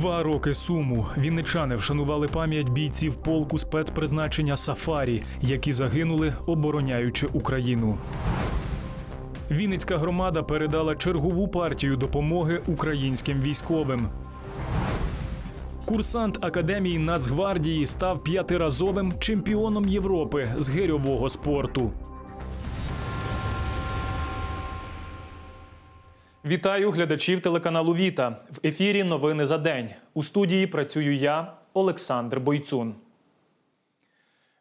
Два роки суму вінничани вшанували пам'ять бійців полку спецпризначення Сафарі, які загинули, обороняючи Україну. Вінницька громада передала чергову партію допомоги українським військовим. Курсант Академії Нацгвардії став п'ятиразовим чемпіоном Європи з гирьового спорту. Вітаю глядачів телеканалу Віта. В ефірі Новини за день. У студії працюю я, Олександр Бойцун.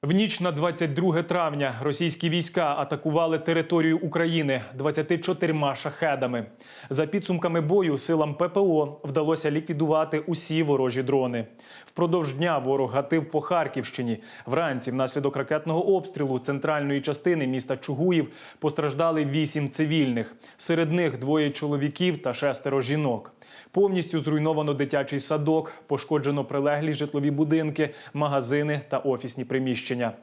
В ніч на 22 травня російські війська атакували територію України 24 шахедами. За підсумками бою силам ППО вдалося ліквідувати усі ворожі дрони. Впродовж дня ворог гатив по Харківщині. Вранці, внаслідок ракетного обстрілу центральної частини міста Чугуїв постраждали вісім цивільних. Серед них двоє чоловіків та шестеро жінок. Повністю зруйновано дитячий садок, пошкоджено прилеглі житлові будинки, магазини та офісні приміщення.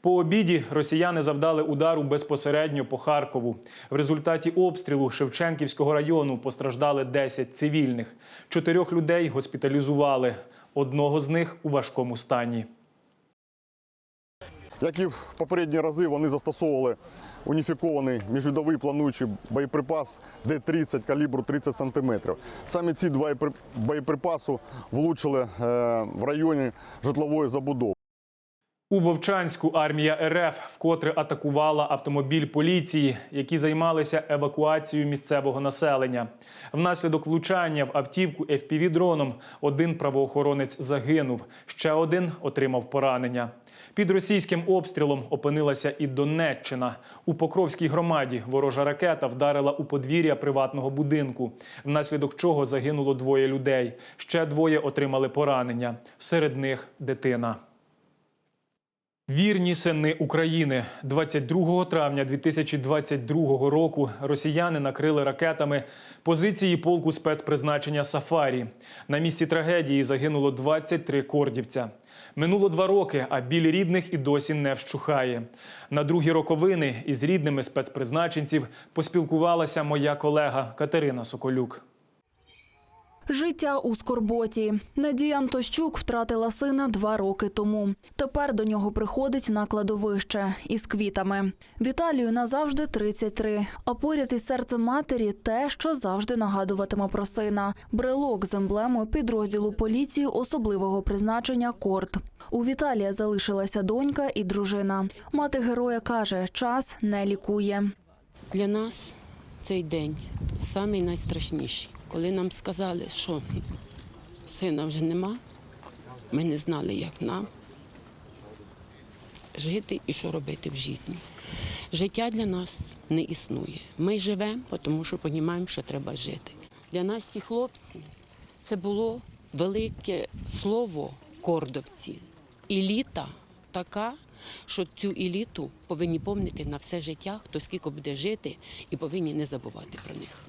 По обіді росіяни завдали удару безпосередньо по Харкову. В результаті обстрілу Шевченківського району постраждали 10 цивільних. Чотирьох людей госпіталізували. Одного з них у важкому стані. Як і в попередні рази, вони застосовували уніфікований міжвідовий плануючий боєприпас Д-30 калібру 30 см. Саме ці два боєпри- боєприпасу влучили е, в районі житлової забудови. У Вовчанську армія РФ вкотре атакувала автомобіль поліції, які займалися евакуацією місцевого населення. Внаслідок влучання в автівку FPV-дроном один правоохоронець загинув, ще один отримав поранення. Під російським обстрілом опинилася і Донеччина. У Покровській громаді ворожа ракета вдарила у подвір'я приватного будинку, внаслідок чого загинуло двоє людей. Ще двоє отримали поранення. Серед них дитина. Вірні сини України 22 травня 2022 року росіяни накрили ракетами позиції полку спецпризначення Сафарі. На місці трагедії загинуло 23 кордівця. Минуло два роки, а біль рідних і досі не вщухає. На другі роковини із рідними спецпризначенців поспілкувалася моя колега Катерина Соколюк. Життя у скорботі. Надія Антощук втратила сина два роки тому. Тепер до нього приходить на кладовище із квітами. Віталію назавжди 33, а поряд із серцем матері те, що завжди нагадуватиме про сина. Брелок з емблемою підрозділу поліції особливого призначення Корт. У Віталія залишилася донька і дружина. Мати героя каже, час не лікує. Для нас цей день самий найстрашніший. Коли нам сказали, що сина вже нема, ми не знали, як нам жити і що робити в житті. Життя для нас не існує. Ми живемо, тому що розуміємо, що треба жити. Для нас ці хлопці це було велике слово кордовці. Еліта така, що цю еліту повинні пам'ятати на все життя, хто скільки буде жити, і повинні не забувати про них.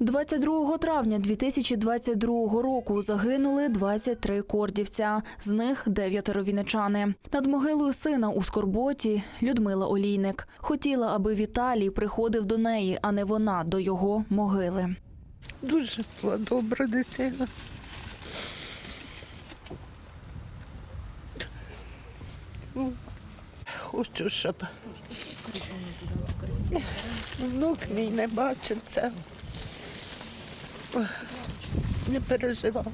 22 травня 2022 року загинули 23 кордівця, з них дев'ятеро віничани. Над могилою сина у скорботі Людмила Олійник хотіла, аби Віталій приходив до неї, а не вона до його могили. Дуже була добра дитина. Хочу, щоб внук мій не бачив це. Не переживав,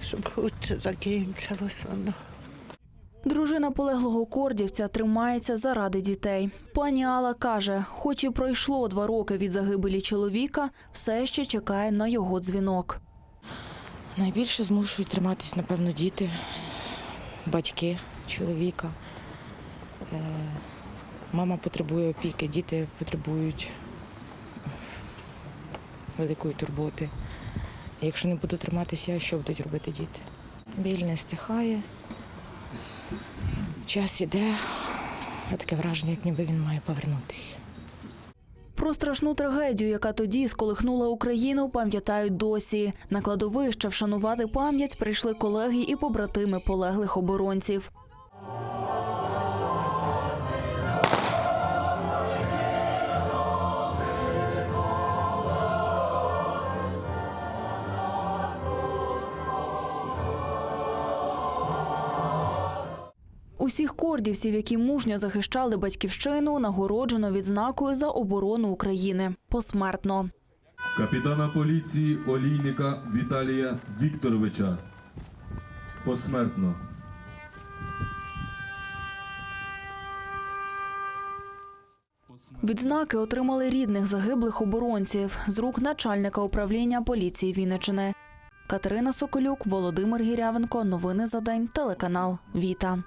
щоб хутче закінчилося. Ну. Дружина полеглого кордівця тримається заради дітей. Пані Алла каже, хоч і пройшло два роки від загибелі чоловіка, все ще чекає на його дзвінок. Найбільше змушують триматись, напевно, діти, батьки, чоловіка. Е, Мама потребує опіки, діти потребують великої турботи. Якщо не буду триматися, я, що будуть робити діти? Біль не стихає, час іде, а таке враження, як ніби він має повернутися. Про страшну трагедію, яка тоді сколихнула Україну, пам'ятають досі. На кладовище вшанувати пам'ять прийшли колеги і побратими полеглих оборонців. Усіх кордівців, які мужньо захищали батьківщину, нагороджено відзнакою за оборону України посмертно. капітана поліції Олійника Віталія Вікторовича. Посмертно. Відзнаки отримали рідних загиблих оборонців з рук начальника управління поліції Вінничини. Катерина Соколюк, Володимир Гірявенко. Новини за день. Телеканал Віта.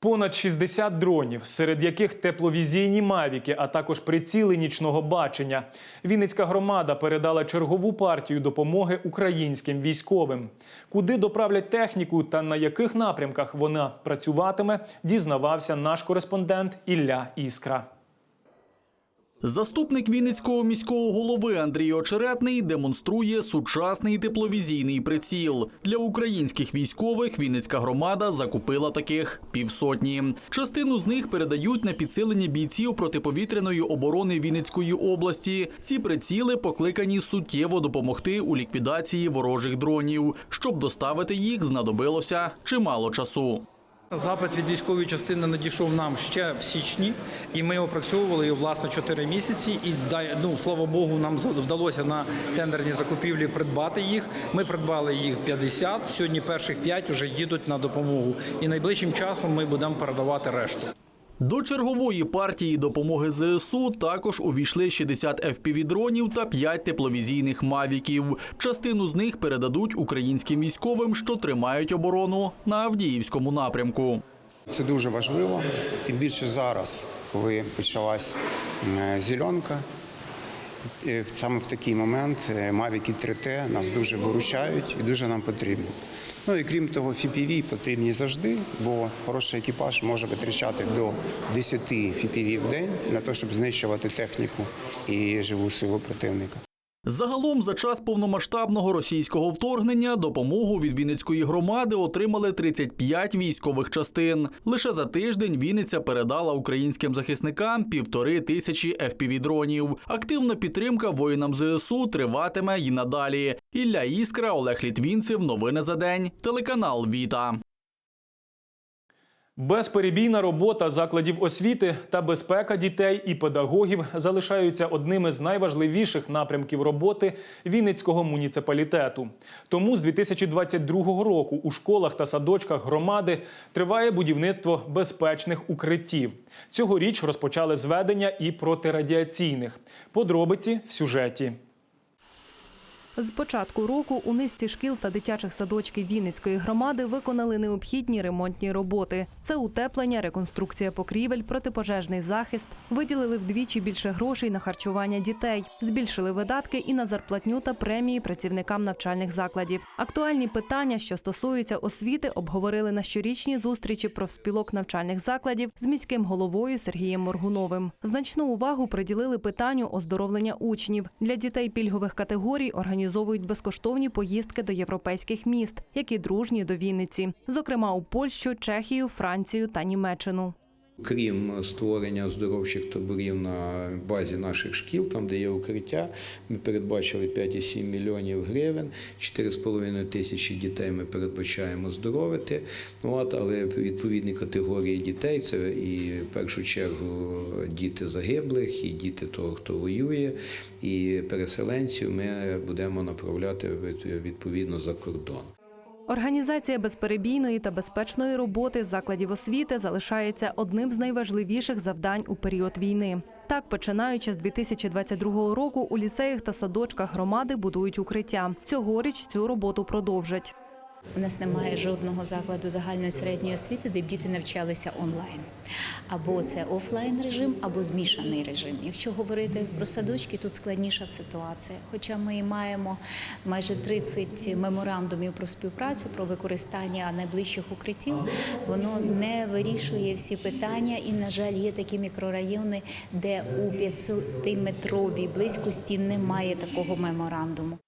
Понад 60 дронів, серед яких тепловізійні мавіки, а також приціли нічного бачення. Вінницька громада передала чергову партію допомоги українським військовим. Куди доправлять техніку та на яких напрямках вона працюватиме, дізнавався наш кореспондент Ілля Іскра. Заступник Вінницького міського голови Андрій Очеретний демонструє сучасний тепловізійний приціл. Для українських військових Вінницька громада закупила таких півсотні. Частину з них передають на підсилення бійців протиповітряної оборони Вінницької області. Ці приціли покликані суттєво допомогти у ліквідації ворожих дронів. Щоб доставити їх, знадобилося чимало часу. Запит від військової частини надійшов нам ще в січні, і ми опрацьовували його власне 4 місяці. І ну, слава Богу, нам вдалося на тендерні закупівлі придбати їх. Ми придбали їх 50, Сьогодні перших 5 вже їдуть на допомогу. І найближчим часом ми будемо передавати решту. До чергової партії допомоги ЗСУ також увійшли 60 FPV-дронів та 5 тепловізійних мавіків. Частину з них передадуть українським військовим, що тримають оборону на Авдіївському напрямку. Це дуже важливо, тим більше зараз, коли почалась е, зеленка. Е, Саме в такий момент е, Mavic 3T нас дуже виручають і дуже нам потрібні. Ну і крім того, FPV потрібні завжди, бо хороший екіпаж може витрачати до 10 FPV в день на те, щоб знищувати техніку і живу силу противника. Загалом за час повномасштабного російського вторгнення допомогу від Вінницької громади отримали 35 військових частин. Лише за тиждень Вінниця передала українським захисникам півтори тисячі FPV-дронів. Активна підтримка воїнам ЗСУ триватиме й надалі. Ілля Іскра, Олег Літвінцев. Новини за день. Телеканал Віта. Безперебійна робота закладів освіти та безпека дітей і педагогів залишаються одними з найважливіших напрямків роботи Вінницького муніципалітету. Тому з 2022 року у школах та садочках громади триває будівництво безпечних укриттів. Цьогоріч розпочали зведення і протирадіаційних. Подробиці в сюжеті. З початку року у низці шкіл та дитячих садочків Вінницької громади виконали необхідні ремонтні роботи. Це утеплення, реконструкція покрівель, протипожежний захист. Виділили вдвічі більше грошей на харчування дітей, збільшили видатки і на зарплатню та премії працівникам навчальних закладів. Актуальні питання, що стосуються освіти, обговорили на щорічній зустрічі профспілок навчальних закладів з міським головою Сергієм Моргуновим. Значну увагу приділили питанню оздоровлення учнів для дітей пільгових категорій. Організовують безкоштовні поїздки до європейських міст, які дружні до Вінниці, зокрема у Польщу, Чехію, Францію та Німеччину. Крім створення оздоровчих таборів на базі наших шкіл, там де є укриття, ми передбачили 5,7 мільйонів гривень, 4,5 тисячі дітей ми передбачаємо оздоровити. От, але відповідні категорії дітей це і в першу чергу діти загиблих, і діти того, хто воює, і переселенців ми будемо направляти від- відповідно за кордон. Організація безперебійної та безпечної роботи закладів освіти залишається одним з найважливіших завдань у період війни. Так, починаючи з 2022 року, у ліцеях та садочках громади будують укриття. Цьогоріч цю роботу продовжать. У нас немає жодного закладу загальної середньої освіти, де б діти навчалися онлайн. Або це офлайн режим, або змішаний режим. Якщо говорити про садочки, тут складніша ситуація. Хоча ми маємо майже 30 меморандумів про співпрацю, про використання найближчих укриттів, воно не вирішує всі питання. І, на жаль, є такі мікрорайони, де у 500-метровій близькості немає такого меморандуму.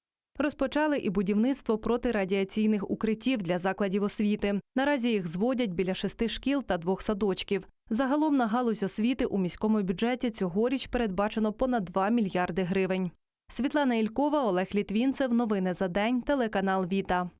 Розпочали і будівництво протирадіаційних укриттів для закладів освіти. Наразі їх зводять біля шести шкіл та двох садочків. Загалом на галузь освіти у міському бюджеті цьогоріч передбачено понад 2 мільярди гривень. Світлана Ількова, Олег Літвінцев. Новини за день. Телеканал Віта.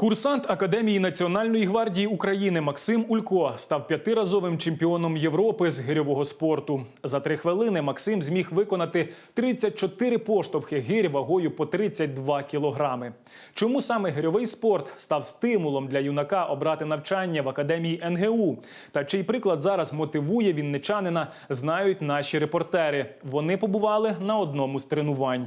Курсант Академії Національної гвардії України Максим Улько став п'ятиразовим чемпіоном Європи з гирьового спорту. За три хвилини Максим зміг виконати 34 поштовхи гирь вагою по 32 кілограми. Чому саме гирьовий спорт став стимулом для юнака обрати навчання в академії НГУ? Та чий приклад зараз мотивує вінничанина, знають наші репортери. Вони побували на одному з тренувань.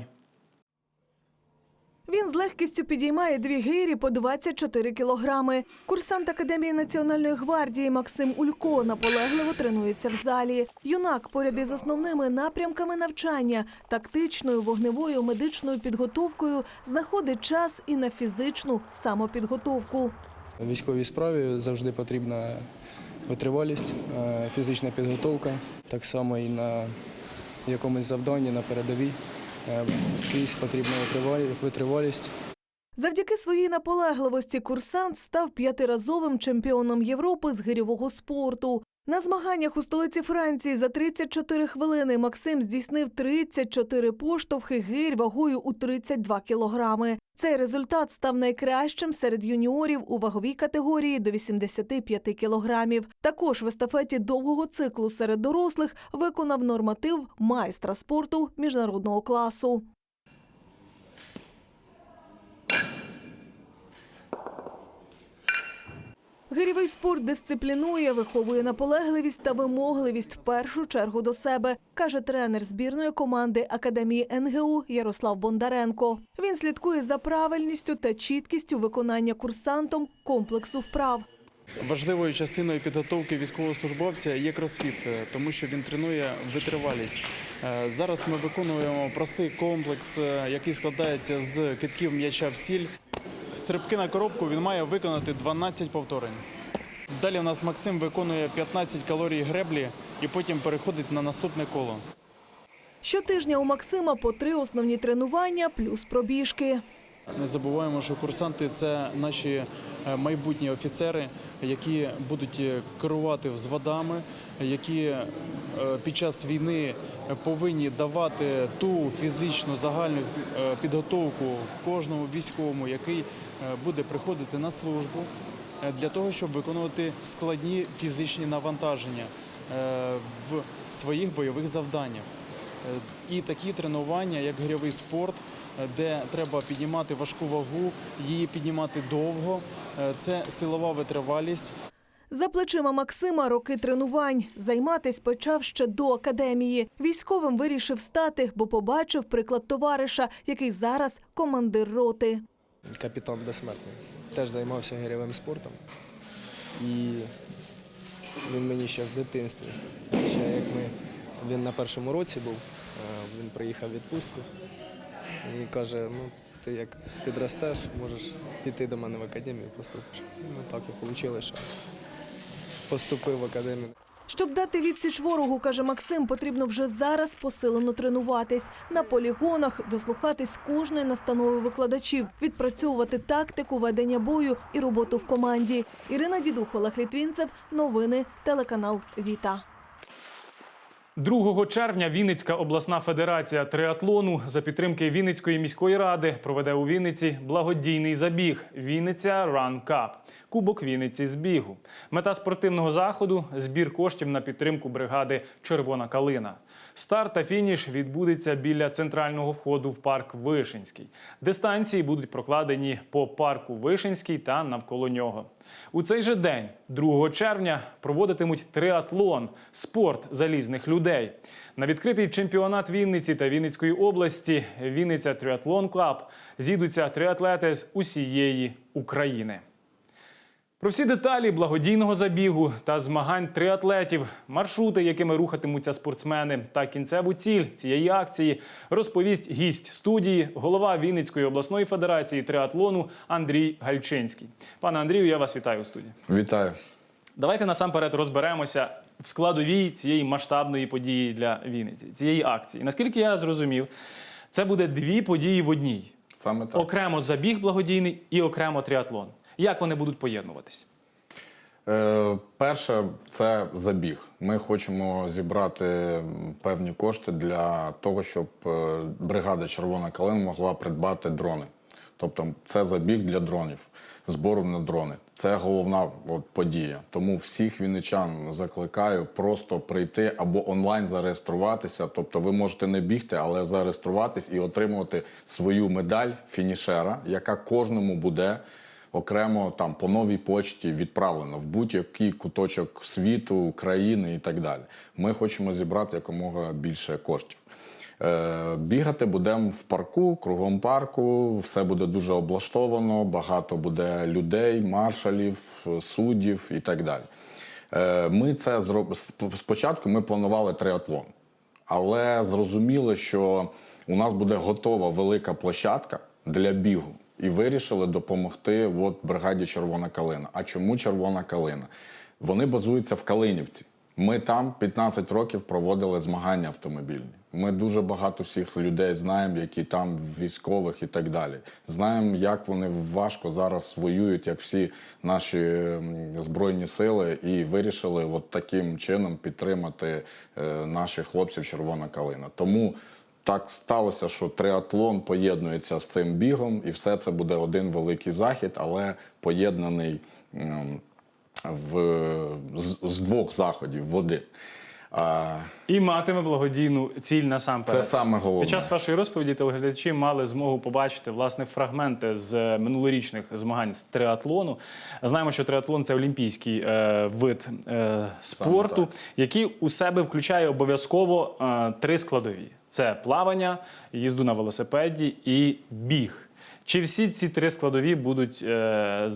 Він з легкістю підіймає дві гирі по 24 кілограми. Курсант Академії Національної гвардії Максим Улько наполегливо тренується в залі. Юнак поряд із основними напрямками навчання, тактичною, вогневою, медичною підготовкою знаходить час і на фізичну самопідготовку. У військовій справі завжди потрібна витривалість, е, фізична підготовка, так само і на якомусь завданні на передовій. Е, Скрізь потрібна витривалість. Завдяки своїй наполегливості курсант став п'ятиразовим чемпіоном Європи з гирьового спорту. На змаганнях у столиці Франції за 34 хвилини Максим здійснив 34 поштовхи гирь вагою у 32 кілограми. Цей результат став найкращим серед юніорів у ваговій категорії до 85 кілограмів. Також в естафеті довгого циклу серед дорослих виконав норматив майстра спорту міжнародного класу. Гирєвий спорт дисциплінує, виховує наполегливість та вимогливість в першу чергу до себе, каже тренер збірної команди Академії НГУ Ярослав Бондаренко. Він слідкує за правильністю та чіткістю виконання курсантом комплексу вправ. Важливою частиною підготовки військовослужбовця є кросфіт, е, тому що він тренує витривалість. Е, Зараз ми виконуємо простий комплекс, е, який складається з китків м'яча в ціль. Стрибки на коробку він має виконати 12 повторень. Далі у нас Максим виконує 15 калорій греблі і потім переходить на наступне коло. Щотижня у Максима по три основні тренування плюс пробіжки. Не забуваємо, що курсанти це наші е, майбутні офіцери, які будуть е, керувати взводами, які е, під час війни повинні давати ту фізичну загальну е, підготовку кожному військовому, який буде приходити на службу для того, щоб виконувати складні фізичні навантаження в своїх бойових завданнях. І такі тренування, як гирьовий спорт, де треба піднімати важку вагу, її піднімати довго, е, це силова витривалість. За плечима Максима роки тренувань. Займатись почав ще до академії. Військовим вирішив стати, бо побачив приклад товариша, який зараз командир роти. Капітан безсмертний. Теж займався гирьовим спортом. І він мені ще в дитинстві. Ще як ми, він на першому році був, е, він приїхав в відпустку і каже, ну ти як підростеш, можеш піти до мене в академію, поступиш. Ну так і вийшло, що поступив в академію. Щоб дати відсіч ворогу, каже Максим, потрібно вже зараз посилено тренуватись на полігонах, дослухатись кожної настанови викладачів, відпрацьовувати тактику ведення бою і роботу в команді. Ірина Дідух, Олег. Новини телеканал Віта. 2 червня Вінницька обласна федерація триатлону за підтримки Вінницької міської ради проведе у Вінниці благодійний забіг Вінниця Run Cup – Кубок Вінниці з бігу. Мета спортивного заходу збір коштів на підтримку бригади Червона калина. Старт та фініш відбудеться біля центрального входу в парк Вишинський. Дистанції будуть прокладені по парку Вишинський та навколо нього. У цей же день, 2 червня, проводитимуть триатлон спорт залізних людей. На відкритий чемпіонат Вінниці та Вінницької області Вінниця Триатлон Клаб зійдуться триатлети з усієї України. Про всі деталі благодійного забігу та змагань триатлетів, маршрути, якими рухатимуться спортсмени, та кінцеву ціль цієї акції розповість гість студії, голова Вінницької обласної федерації триатлону Андрій Гальчинський. Пане Андрію, я вас вітаю у студії. Вітаю. Давайте насамперед розберемося в складовій цієї масштабної події для Вінниці, цієї акції. Наскільки я зрозумів, це буде дві події в одній: Саме так. окремо забіг благодійний і окремо триатлон. Як вони будуть поєднуватись? Е, перше, це забіг. Ми хочемо зібрати певні кошти для того, щоб е, бригада Червона калина могла придбати дрони. Тобто це забіг для дронів, збору на дрони. Це головна от, подія. Тому всіх вінничан закликаю просто прийти або онлайн зареєструватися. Тобто ви можете не бігти, але зареєструватись і отримувати свою медаль фінішера, яка кожному буде окремо там по новій почті відправлено в будь-який куточок світу, країни і так далі. Ми хочемо зібрати якомога більше коштів. Е, Бігати будемо в парку, кругом парку. Все буде дуже облаштовано, багато буде людей, маршалів, суддів і так далі. Е, Ми це зроб... спочатку ми планували триатлон, але зрозуміли, що у нас буде готова велика площадка для бігу. І вирішили допомогти от бригаді Червона калина. А чому Червона калина? Вони базуються в Калинівці. Ми там 15 років проводили змагання автомобільні. Ми дуже багато всіх людей знаємо, які там військових і так далі. Знаємо, як вони важко зараз воюють, як всі наші збройні сили, і вирішили от таким чином підтримати е, наших хлопців Червона калина. Тому так сталося, що триатлон поєднується з цим бігом, і все це буде один великий захід, але поєднаний в, з, з двох заходів води. А, І матиме благодійну ціль насамперед. Це саме головне. Під час вашої розповіді телеглядачі мали змогу побачити власне фрагменти з минулорічних змагань з триатлону. Знаємо, що триатлон це олімпійський е, вид е, спорту, який у себе включає обов'язково е, три складові: це плавання, їзду на велосипеді і біг. Чи всі ці три складові будуть е,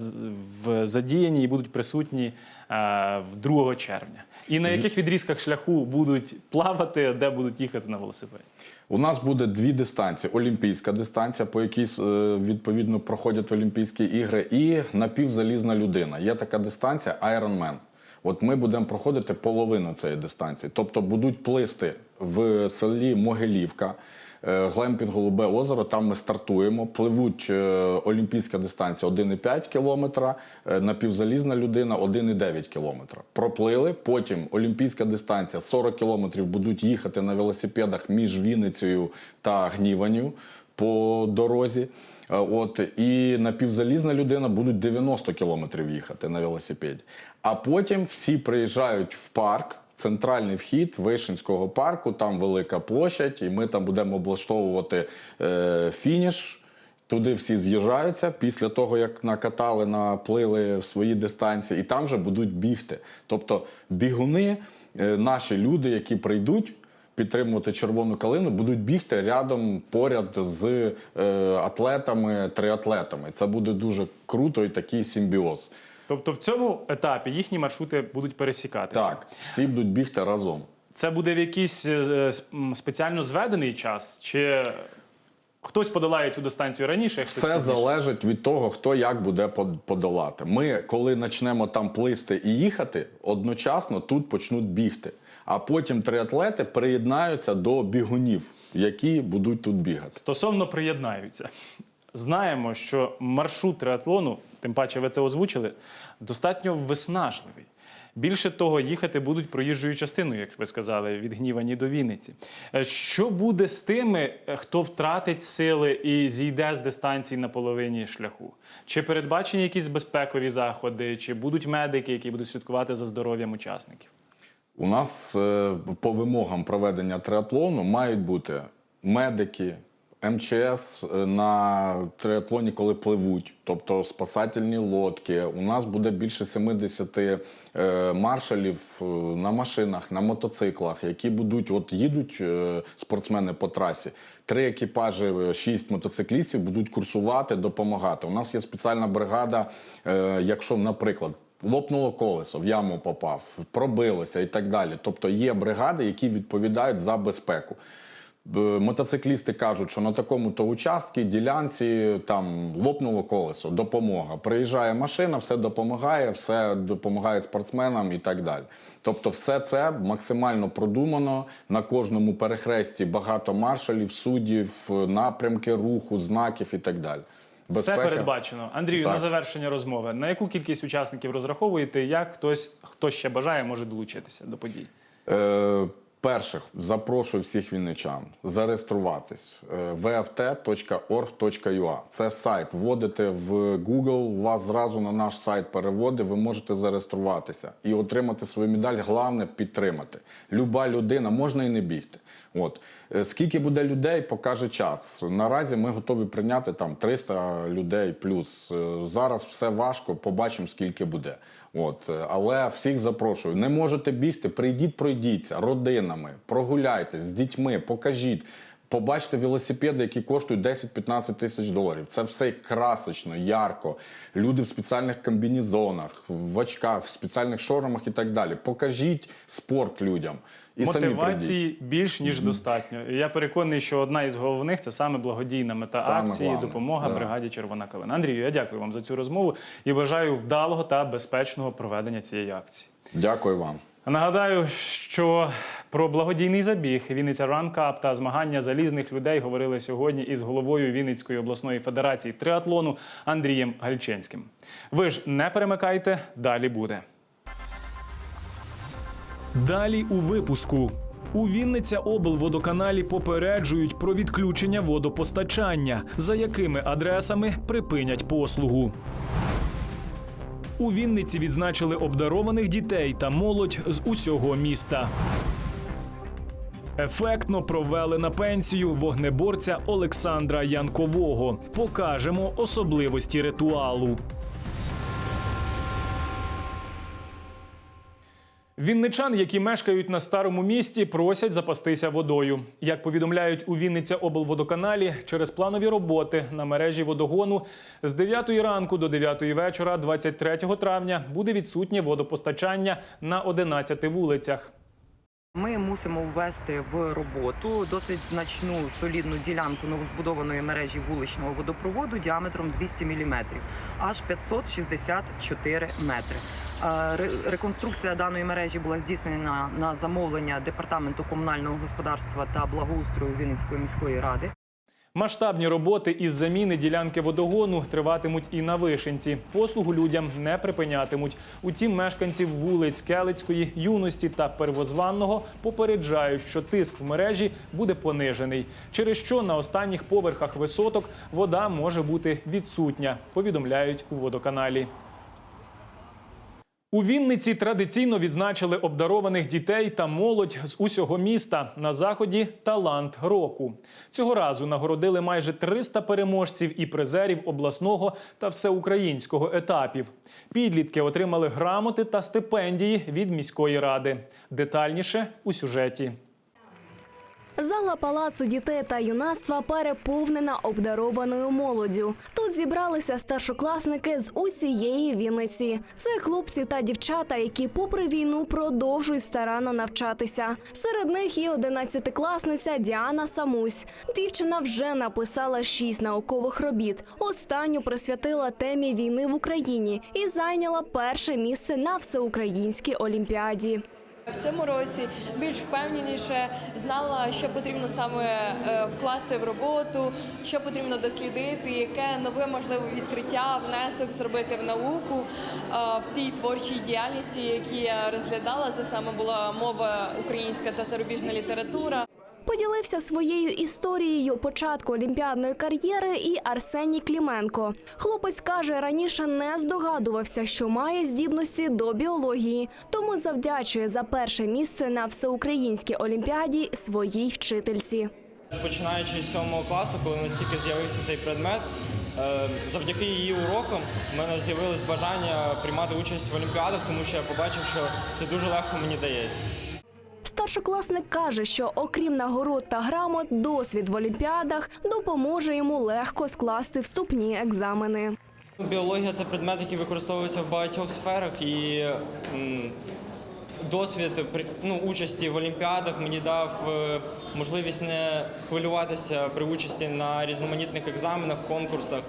в- задіяні і будуть присутні е, 2 червня? І на яких відрізках шляху будуть плавати, де будуть їхати на велосипеді? У нас буде дві дистанції: олімпійська дистанція, по якій е, відповідно проходять Олімпійські ігри, і напівзалізна людина. Є така дистанція Ironman. От ми будемо проходити половину цієї дистанції. Тобто будуть плисти в селі Могилівка. Е, Глемпінг Голубе озеро, там ми стартуємо. Пливуть е, олімпійська дистанція 1,5 кілометра, е, напівзалізна людина 1,9 кілометра. Проплили. Потім олімпійська дистанція 40 кілометрів будуть їхати на велосипедах між Вінницею та Гніваню по дорозі. От і напівзалізна людина будуть 90 кілометрів їхати на велосипеді. А потім всі приїжджають в парк. Центральний вхід Вишинського парку, там велика площадь, і ми там будемо облаштовувати е, фініш. Туди всі з'їжджаються після того, як накатали, наплили в свої дистанції, і там вже будуть бігти. Тобто бігуни, е, наші люди, які прийдуть підтримувати червону калину, будуть бігти рядом поряд з е, атлетами, триатлетами. Це буде дуже круто і такий симбіоз. Тобто в цьому етапі їхні маршрути будуть пересікатися. Так, всі будуть бігти разом. Це буде в якийсь е, м, спеціально зведений час, чи хтось подолає цю дистанцію раніше? Все пізніше? залежить від того, хто як буде подолати. Ми, коли почнемо там плисти і їхати, одночасно тут почнуть бігти. А потім триатлети приєднаються до бігунів, які будуть тут бігати. Стосовно приєднаються. Знаємо, що маршрут триатлону, тим паче ви це озвучили, достатньо виснажливий. Більше того, їхати будуть проїжджою частиною, як ви сказали, від Гнівані до Вінниці. Е, Що буде з тими, е, хто втратить сили і зійде з дистанції на половині шляху? Чи передбачені якісь безпекові заходи, чи будуть медики, які будуть слідкувати за здоров'ям учасників? У нас е, по вимогам проведення триатлону мають бути медики, МЧС е, на триатлоні, коли пливуть, тобто спасательні лодки. У нас буде більше 70 е, маршалів е, на машинах, на мотоциклах, які будуть, от їдуть спортсмени по трасі. Три екіпажі, шість мотоциклістів будуть курсувати, допомагати. У нас є спеціальна бригада, якщо, наприклад, лопнуло колесо, в яму попав, пробилося і так далі. Тобто є бригади, які відповідають за безпеку. Б- Мотоциклісти кажуть, що на такому-то участку, ділянці там лопнуло колесо, допомога. Приїжджає машина, все допомагає, все допомагає спортсменам і так далі. Тобто, все це максимально продумано. На кожному перехресті багато маршалів, суддів, напрямки руху, знаків і так далі. Все передбачено. Андрію, Так. на завершення розмови. На яку кількість учасників розраховуєте? Як хтось, хто ще бажає, може долучитися до подій? Е, перших запрошую всіх вінничан зареєструватись е, vft.org.ua. Це сайт. Вводите в Google, вас зразу на наш сайт переводи. Ви можете зареєструватися і отримати свою медаль. Головне підтримати. Люба людина можна і не бігти. От Е, скільки буде людей, покаже час. Наразі ми готові прийняти там 300 людей плюс. Е, Зараз все важко, побачимо, скільки буде. От, е, але всіх запрошую. Не можете бігти, прийдіть, пройдіться родинами, прогуляйтесь з дітьми, покажіть. Побачите велосипеди, які коштують 10-15 тисяч доларів. Це все красочно, ярко. Люди в спеціальних комбінезонах, в очках, в спеціальних шоромах і так далі. Покажіть спорт людям. І самі прийдіть. Мотивації більш ніж достатньо. І Я переконаний, що одна із головних це саме благодійна мета Саме акції, головне, допомога да. бригаді Червона калина. Андрію, я дякую вам за цю розмову і бажаю вдалого та безпечного проведення цієї акції. Дякую вам. Нагадаю, що про благодійний забіг Вінниця Ранкап та змагання залізних людей говорили сьогодні із головою Вінницької обласної федерації триатлону Андрієм Гальченським. Ви ж не перемикайте, далі буде. Далі у випуску. У Вінниця облводоканалі попереджують про відключення водопостачання, за якими адресами припинять послугу. У Вінниці відзначили обдарованих дітей та молодь з усього міста. Ефектно провели на пенсію вогнеборця Олександра Янкового. Покажемо особливості ритуалу. Вінничан, які мешкають на старому місті, просять запастися водою. Як повідомляють у Вінниця облводоканалі, через планові роботи на мережі водогону з 9 ранку до 9 вечора, 23 травня, буде відсутнє водопостачання на 11 вулицях. Ми мусимо ввести в роботу досить значну солідну ділянку новозбудованої мережі вуличного водопроводу діаметром 200 мм, аж 564 метри. Ре- Реконструкція даної мережі була здійснена на замовлення департаменту комунального господарства та благоустрою Вінницької міської ради. Масштабні роботи із заміни ділянки водогону триватимуть і на Вишенці. Послугу людям не припинятимуть. Утім, мешканців вулиць Келицької, юності та первозванного попереджають, що тиск в мережі буде понижений, через що на останніх поверхах висоток вода може бути відсутня. Повідомляють у водоканалі. У Вінниці традиційно відзначили обдарованих дітей та молодь з усього міста на заході Талант року. Цього разу нагородили майже 300 переможців і призерів обласного та всеукраїнського етапів. Підлітки отримали грамоти та стипендії від міської ради. Детальніше у сюжеті. Зала палацу дітей та юнацтва переповнена обдарованою молоддю. Тут зібралися старшокласники з усієї Вінниці. Це хлопці та дівчата, які, попри війну, продовжують старанно навчатися. Серед них і одинадцятикласниця Діана Самусь. Дівчина вже написала шість наукових робіт. Останню присвятила темі війни в Україні і зайняла перше місце на всеукраїнській олімпіаді. В цьому році більш впевненіше знала, що потрібно саме е, вкласти в роботу, що потрібно дослідити, яке нове можливе відкриття, внесок зробити в науку е, в тій творчій діяльності, які я розглядала. Це саме була мова українська та зарубіжна література. Поділився своєю історією початку олімпіадної кар'єри і Арсеній Кліменко. Хлопець каже, раніше не здогадувався, що має здібності до біології, тому завдячує за перше місце на всеукраїнській олімпіаді своїй вчительці. Починаючи з сьомого класу, коли в нас тільки з'явився цей предмет, е, завдяки її урокам в мене з'явилось бажання приймати участь в олімпіадах, тому що я побачив, що це дуже легко мені дається. Старшокласник каже, що окрім нагород та грамот, досвід в олімпіадах допоможе йому легко скласти вступні екзамени. Біологія це предмет, який використовується в багатьох сферах, і досвід ну, участі в олімпіадах мені дав е, можливість не хвилюватися при участі на різноманітних екзаменах, конкурсах.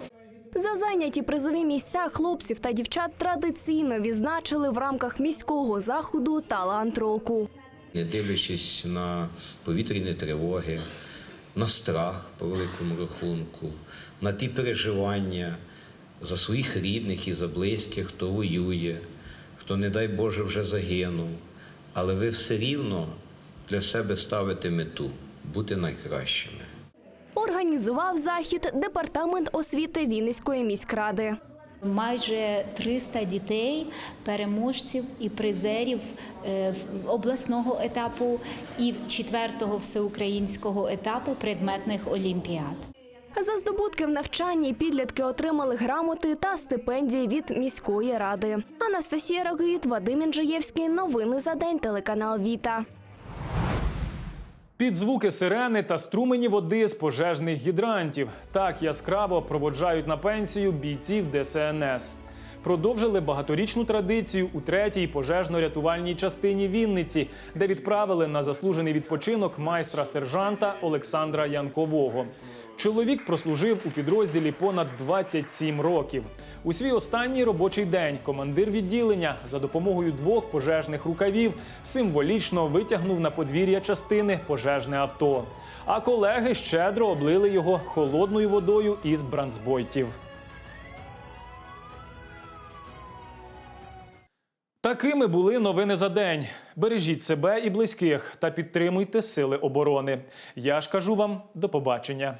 За зайняті призові місця хлопців та дівчат традиційно відзначили в рамках міського заходу Талант року. Не дивлячись на повітряні тривоги, на страх по великому рахунку, на ті переживання за своїх рідних і за близьких, хто воює, хто, не дай Боже, вже загинув. Але ви все рівно для себе ставите мету бути найкращими. Організував захід департамент освіти Вінницької міськради. Майже 300 дітей, переможців і призерів е, обласного етапу і четвертого всеукраїнського етапу предметних олімпіад. За здобутки в навчанні підлітки отримали грамоти та стипендії від міської ради. Анастасія Рогит, Вадим Інжиєвський. Новини за день. Телеканал Віта. Під звуки сирени та струмені води з пожежних гідрантів так яскраво проводжають на пенсію бійців ДСНС. Продовжили багаторічну традицію у третій пожежно-рятувальній частині Вінниці, де відправили на заслужений відпочинок майстра сержанта Олександра Янкового. Чоловік прослужив у підрозділі понад 27 років. У свій останній робочий день командир відділення за допомогою двох пожежних рукавів символічно витягнув на подвір'я частини пожежне авто. А колеги щедро облили його холодною водою із бранцбойтів. Такими були новини за день. Бережіть себе і близьких та підтримуйте сили оборони. Я ж кажу вам до побачення.